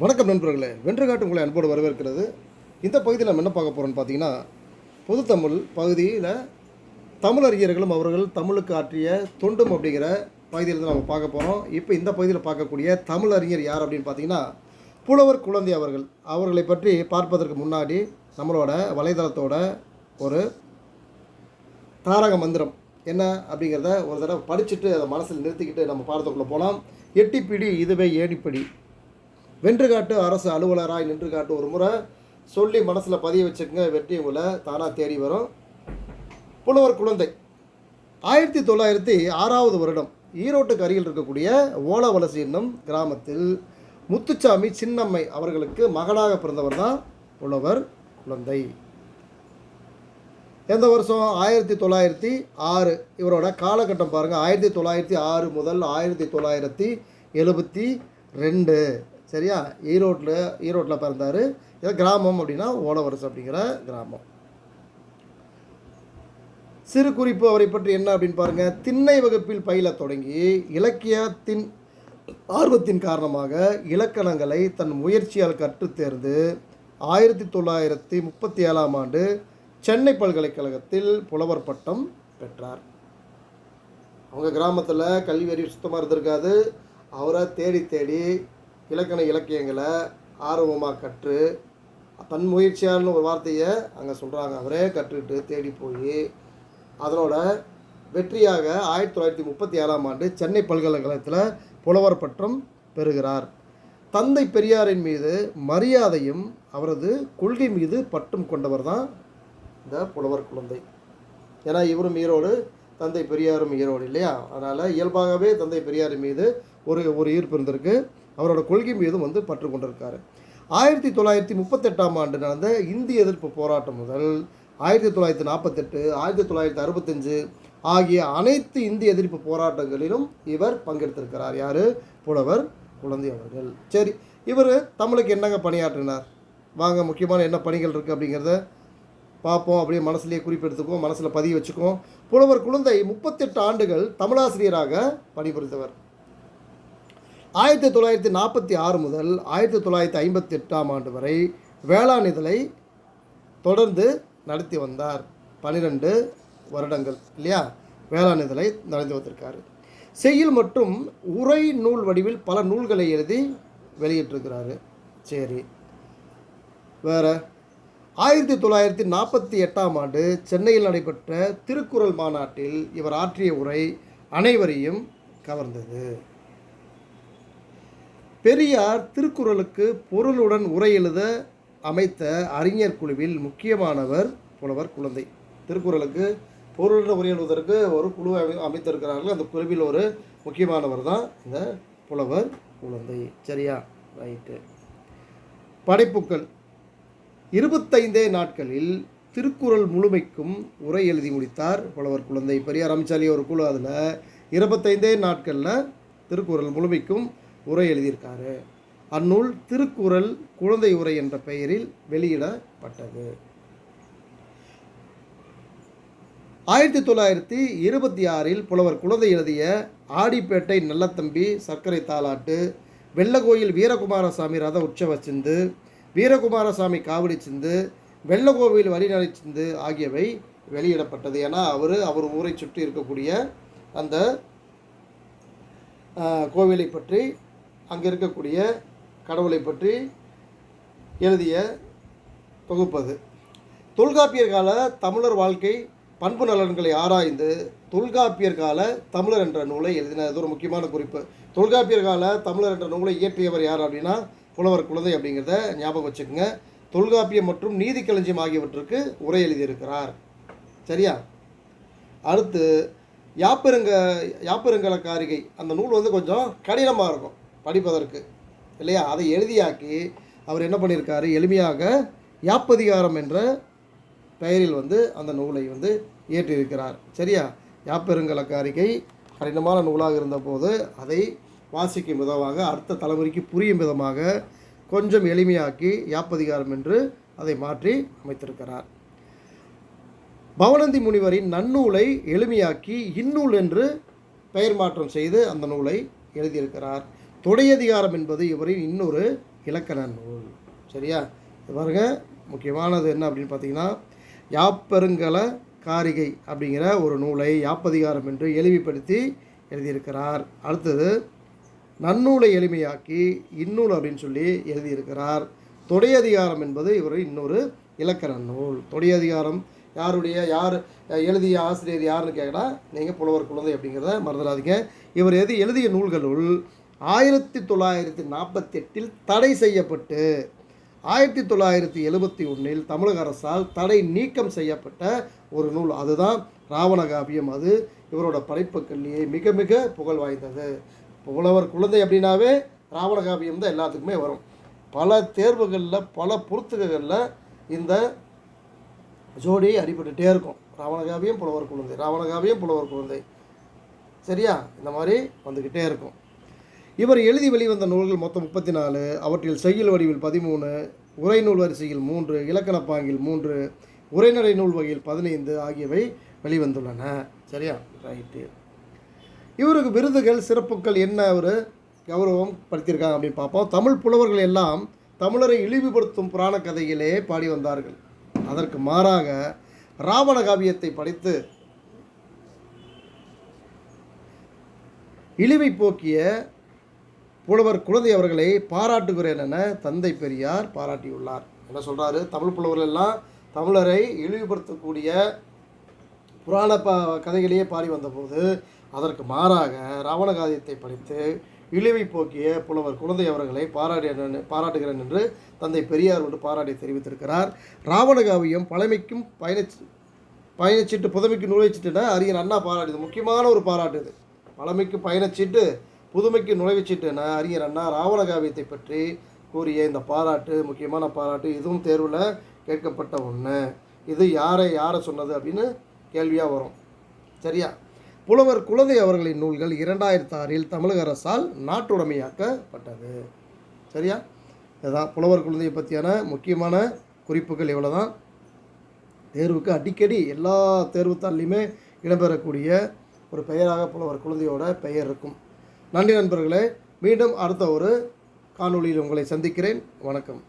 வணக்கம் நண்பர்களே. வென்றுகாட்டு உங்களை அன்போடு வரவேற்கிறது. இந்த பகுதியில் நம்ம என்ன பார்க்க போகிறோம்னு பார்த்தீங்கன்னா பொதுத்தமிழ் பகுதியில் தமிழறிஞர்களும் அவர்கள் தமிழுக்கு ஆற்றிய தொண்டும் அப்படிங்கிற பகுதியில் தான் நம்ம பார்க்க போகிறோம் இப்போ இந்த பகுதியில் பார்க்கக்கூடிய தமிழறிஞர் யார் அப்படின்னு பார்த்தீங்கன்னா புலவர் குழந்தை அவர்கள். அவர்களை பற்றி பார்ப்பதற்கு முன்னாடி நம்மளோட வலைதளத்தோட ஒரு தாரக மந்திரம் என்ன அப்படிங்கிறத ஒரு தடவை படிச்சுட்டு அதை மனசில் நிறுத்திக்கிட்டு நம்ம பாடத்துக்குள்ளே போகலாம் எட்டிப்பிடி இதுவே ஏடிப்படி வென்று காட்டு அரசு அலுவலராய் நின்று காட்டு ஒரு முறை சொல்லி மனசில் பதிய வச்சுக்கங்க வெற்றி உங்களை தானாக தேடி வரும். புலவர் குழந்தை. ஆயிரத்தி தொள்ளாயிரத்தி ஆறாவது வருடம் ஈரோட்டுக்கு அருகில் இருக்கக்கூடிய ஓலவலசி என்னும் கிராமத்தில் முத்துச்சாமி சின்னம்மை அவர்களுக்கு மகனாக பிறந்தவர் தான் புலவர் குழந்தை. எந்த வருஷம்? ஆயிரத்தி தொள்ளாயிரத்தி ஆறு. இவரோட காலகட்டம் பாருங்கள் ஆயிரத்தி தொள்ளாயிரத்தி ஆறு முதல் ஆயிரத்தி தொள்ளாயிரத்தி எழுபத்தி ரெண்டு. சரியா? ஈரோட்டில் ஈரோட்டில் பிறந்தார் இதை கிராமம் அப்படின்னா ஓலவரசு அப்படிங்கிற கிராமம். சிறு குறிப்பு அவரை பற்றி என்ன அப்படின்னு பாருங்கள் திண்ணை வகுப்பில் பயில தொடங்கி இலக்கியத்தின் ஆர்வத்தின் காரணமாக இலக்கணங்களை தன் முயற்சியால் கற்றுத் தேர்ந்து ஆயிரத்தி தொள்ளாயிரத்தி முப்பத்தி ஏழாம் ஆண்டு சென்னை பல்கலைக்கழகத்தில் புலவர் பட்டம் பெற்றார். அவங்க கிராமத்தில் கல்வி அறிவு சுத்தமாக இருந்திருக்காது. அவரை தேடி தேடி இலக்கண இலக்கியங்களை ஆர்வமாக கற்று தன் முயற்சியால்னு ஒரு வார்த்தையை அங்கே சொல்கிறாங்க அவரே கற்றுக்கிட்டு தேடி போய் அதனோட வெற்றியாக ஆயிரத்தி தொள்ளாயிரத்தி முப்பத்தி ஏழாம் ஆண்டு சென்னை பல்கலைக்கழகத்தில் புலவர் பட்டம் பெறுகிறார். தந்தை பெரியாரின் மீது மரியாதையும் அவரது கொள்கை மீது பட்டும் கொண்டவர் தான் இந்த புலவர் குழந்தை. ஏன்னா இவரும் ஈரோடு தந்தை பெரியாரும் ஈரோடு இல்லையா? அதனால் இயல்பாகவே தந்தை பெரியார் மீது ஒரு ஒரு ஈர்ப்பு இருந்திருக்கு. அவரோட கொள்கை மீதும் வந்து பற்று கொண்டிருக்காரு. ஆயிரத்தி தொள்ளாயிரத்தி முப்பத்தெட்டாம் ஆண்டு நடந்த இந்திய எதிர்ப்பு போராட்டம் முதல் ஆயிரத்தி தொள்ளாயிரத்தி நாற்பத்தெட்டு ஆயிரத்தி தொள்ளாயிரத்தி அறுபத்தஞ்சு ஆகிய அனைத்து இந்திய எதிர்ப்பு போராட்டங்களிலும் இவர் பங்கெடுத்திருக்கிறார். யார்? புலவர் குழந்தை அவர்கள். சரி இவர் தமிழுக்கு என்னங்க பணியாற்றினார்? வாங்க முக்கியமான என்ன பணிகள் இருக்குது அப்படிங்கிறத பார்ப்போம். அப்படியே மனசுலேயே குறிப்பெடுத்துக்குவோம் மனசில் பதிய வச்சுக்குவோம். புலவர் குழந்தை முப்பத்தெட்டு ஆண்டுகள் தமிழாசிரியராக பணிபுரிந்தவர். ஆயிரத்தி தொள்ளாயிரத்தி நாற்பத்தி ஆறு முதல் ஆயிரத்தி தொள்ளாயிரத்தி ஐம்பத்தி எட்டாம் ஆண்டு வரை வேளாண் இதழை தொடர்ந்து நடத்தி வந்தார். பன்னிரெண்டு வருடங்கள் இல்லையா? வேளாண் இதழை நடத்தி வந்திருக்காரு. செய்யுள் மற்றும் உரை நூல் வடிவில் பல நூல்களை எழுதி வெளியிட்டிருக்கிறாரு. சரி. வேற. ஆயிரத்தி தொள்ளாயிரத்தி நாற்பத்தி எட்டாம் ஆண்டு சென்னையில் நடைபெற்ற திருக்குறள் மாநாட்டில் இவர் ஆற்றிய உரை அனைவரையும் கவர்ந்தது. பெரியார் திருக்குறளுக்கு பொருளுடன் உரை எழுத அமைத்த அறிஞர் குழுவில் முக்கியமானவர் புலவர் குழந்தை. திருக்குறளுக்கு பொருளுடன் உரை எழுதுவதற்கு ஒரு குழு அமை- அமைத்திருக்கிறார்கள். அந்த குழுவில் ஒரு முக்கியமானவர் தான் இந்த புலவர் குழந்தை. சரியா? ரைட்டு. படைப்புக்கள் இருபத்தைந்தே நாட்களில் திருக்குறள் முழுமைக்கும் உரை எழுதி முடித்தார் புலவர் குழந்தை. பெரியார் அமைச்சாலி ஒரு குழு அதில். இருபத்தைந்தே நாட்களில் திருக்குறள் முழுமைக்கும் உரை எழுதியிருக்காரு. அந்நூல் திருக்குறள் குழந்தை உரை என்ற பெயரில் வெளியிடப்பட்டது. ஆயிரத்தி தொள்ளாயிரத்தி இருபத்தி ஆறில் புலவர் குழந்தை எழுதிய ஆடிப்பேட்டை நல்லத்தம்பி சர்க்கரை தாலாட்டு வெள்ளகோயில் வீரகுமாரசாமி ரத உற்சவ சிந்து வீரகுமாரசாமி காவடி சிந்து வெள்ளகோவில் வழிநடை சிந்து ஆகியவை வெளியிடப்பட்டது. ஏன்னா அவர் அவர் ஊரை சுற்றி இருக்கக்கூடிய அந்த கோவிலை பற்றி அங்கே இருக்கக்கூடிய கடவுளை பற்றி எழுதிய தொகுப்பது. தொல்காப்பியர் கால தமிழர் வாழ்க்கை பண்பு நலன்களை ஆராய்ந்து தொல்காப்பியர் கால தமிழர் என்ற நூலை எழுதினார். இது ஒரு முக்கியமான குறிப்பு. தொல்காப்பியர் கால தமிழர் என்ற நூலை இயற்றியவர் யார் அப்படின்னா புலவர் குழந்தை அப்படிங்கிறத ஞாபகம் வச்சுக்கோங்க. தொல்காப்பியம் மற்றும் நீதி களஞ்சியம் ஆகியவற்றுக்கு உரை எழுதியிருக்கிறார். சரியா? அடுத்து யாப்பெருங்க யாப்பெருங்கல காரிகை அந்த நூல் வந்து கொஞ்சம் கடினமாக இருக்கும். படிப்பதற்கு இல்லையா? அதை எழுதியாக்கி அவர் என்ன பண்ணியிருக்காரு? எளிமையாக யாப்பதிகாரம் என்ற பெயரில் வந்து அந்த நூலை வந்து இயற்றியிருக்கிறார். சரியா? யாப்பெருங்கலக்காரிகை கடினமான நூலாக இருந்தபோது அதை வாசிக்கும் விதமாக அடுத்த தலைமுறைக்கு புரியும் விதமாக கொஞ்சம் எளிமையாக்கி யாப்பதிகாரம் என்று அதை மாற்றி அமைத்திருக்கிறார். பவனந்தி முனிவரின் நன்னூலை எளிமையாக்கி இந்நூல் என்று பெயர் மாற்றம் செய்து அந்த நூலை எழுதியிருக்கிறார். தொடையதிகாரம் என்பது இவரின் இன்னொரு இலக்கண நூல். சரியா? இது பாருங்க முக்கியமானது என்ன அப்படின்னு பார்த்தீங்கன்னா யாப்பெருங்கல காரிகை அப்படிங்கிற ஒரு நூலை யாப்பதிகாரம் என்று எளிமைப்படுத்தி எழுதியிருக்கிறார். அடுத்தது நன்னூலை எளிமையாக்கி இந்நூல் அப்படின்னு சொல்லி எழுதியிருக்கிறார். தொடையதிகாரம் என்பது இவர் இன்னொரு இலக்கண நூல். தொடையதிகாரம் யாருடைய யார் எழுதிய ஆசிரியர் யாருன்னு கேட்டால் நீங்கள் புலவர் குழந்தை அப்படிங்கிறத மறந்துடாதீங்க. இவர் எது எழுதிய நூல்களுள் ஆயிரத்தி தொள்ளாயிரத்தி நாற்பத்தெட்டில் தடை செய்யப்பட்டு ஆயிரத்தி தொள்ளாயிரத்தி எழுபத்தி ஒன்றில் தமிழக அரசால் தடை நீக்கம் செய்யப்பட்ட ஒரு நூல். அதுதான் ராவணகாவியம். அது இவரோட படைப்புக்கல்லியை மிக மிக புகழ் வாய்ந்தது. புலவர் குழந்தை அப்படின்னாவே ராவணகாவியம் தான் எல்லாத்துக்குமே வரும். பல தேர்வுகளில் பல பொறுத்துகளில் இந்த ஜோடி அடிபட்டுகிட்டே இருக்கும். ராவணகாவியம் புலவர் குழந்தை. ராவணகாவியம் புலவர் குழந்தை. சரியா? இந்த மாதிரி வந்துக்கிட்டே இருக்கும். இவர் எழுதி வெளிவந்த நூல்கள் மொத்தம் முப்பத்தி நாலு அவற்றில் செய்யுள் வடிவில் பதிமூணு உரை நூல் வரிசையில் மூன்று இலக்கணப்பாங்கில் மூன்று உரைநடை நூல் வகையில் பதினைந்து ஆகியவை வெளிவந்துள்ளன. சரியா? ரைட்டு இவருக்கு விருதுகள் சிறப்புகள் என்ன ஒரு கௌரவம் படுத்தியிருக்காங்க அப்படின்னு பார்ப்போம். தமிழ் புலவர்கள் எல்லாம் தமிழரை இழிவுபடுத்தும் புராண கதையிலே பாடி வந்தார்கள். அதற்கு மாறாக ராவண காவியத்தை படித்து இழிவை போக்கிய புலவர் குழந்தை அவர்களை பாராட்டுகிறேன் என தந்தை பெரியார் பாராட்டியுள்ளார். என்ன சொல்கிறாரு தமிழ் புலவர்கள் எல்லாம் தமிழரை இழிவுபடுத்தக்கூடிய புராண ப கதைகளையே பாடி வந்தபோது அதற்கு மாறாக ராவணகாதியத்தை படித்து இழிவை போக்கிய புலவர் குழந்தை அவர்களை பாராட்டிய பாராட்டுகிறேன் என்று தந்தை பெரியார் ஒன்று பாராட்டி தெரிவித்திருக்கிறார். ராவணகாவியம் பழமைக்கும் பயணிச்சு பயணச்சீட்டு புதமைக்கும் நுழைச்சிட்டுனா அறிஞர் அண்ணா பாராட்டுது முக்கியமான ஒரு பாராட்டு இது. பழமைக்கு பயணச்சீட்டு புதுமைக்கு நுழைவுச்சீட்டுனா அறிஞர் அண்ணா ராவணகாவியத்தை பற்றி கூறிய இந்த பாராட்டு முக்கியமான பாராட்டு இதுவும் தேர்வில் கேட்கப்பட்ட ஒன்று இது யாரை யாரை சொன்னது அப்படின்னு கேள்வியாக வரும். சரியா? புலவர் குழந்தை அவர்களின் நூல்கள் இரண்டாயிரத்தி ஆறில் தமிழக அரசால் நாட்டுடைமையாக்கப்பட்டது. சரியா? இதுதான் புலவர் குழந்தையை பற்றியான முக்கியமான குறிப்புகள் இவ்வளோ தான் தேர்வுக்கு அடிக்கடி எல்லா தேர்வுத்தாள்லையுமே இடம்பெறக்கூடிய ஒரு பெயராக புலவர் குழந்தையோட பெயர் இருக்கும். நன்றி நண்பர்களே மீண்டும் அடுத்த ஒரு காணொளியில் உங்களை சந்திக்கிறேன். வணக்கம்.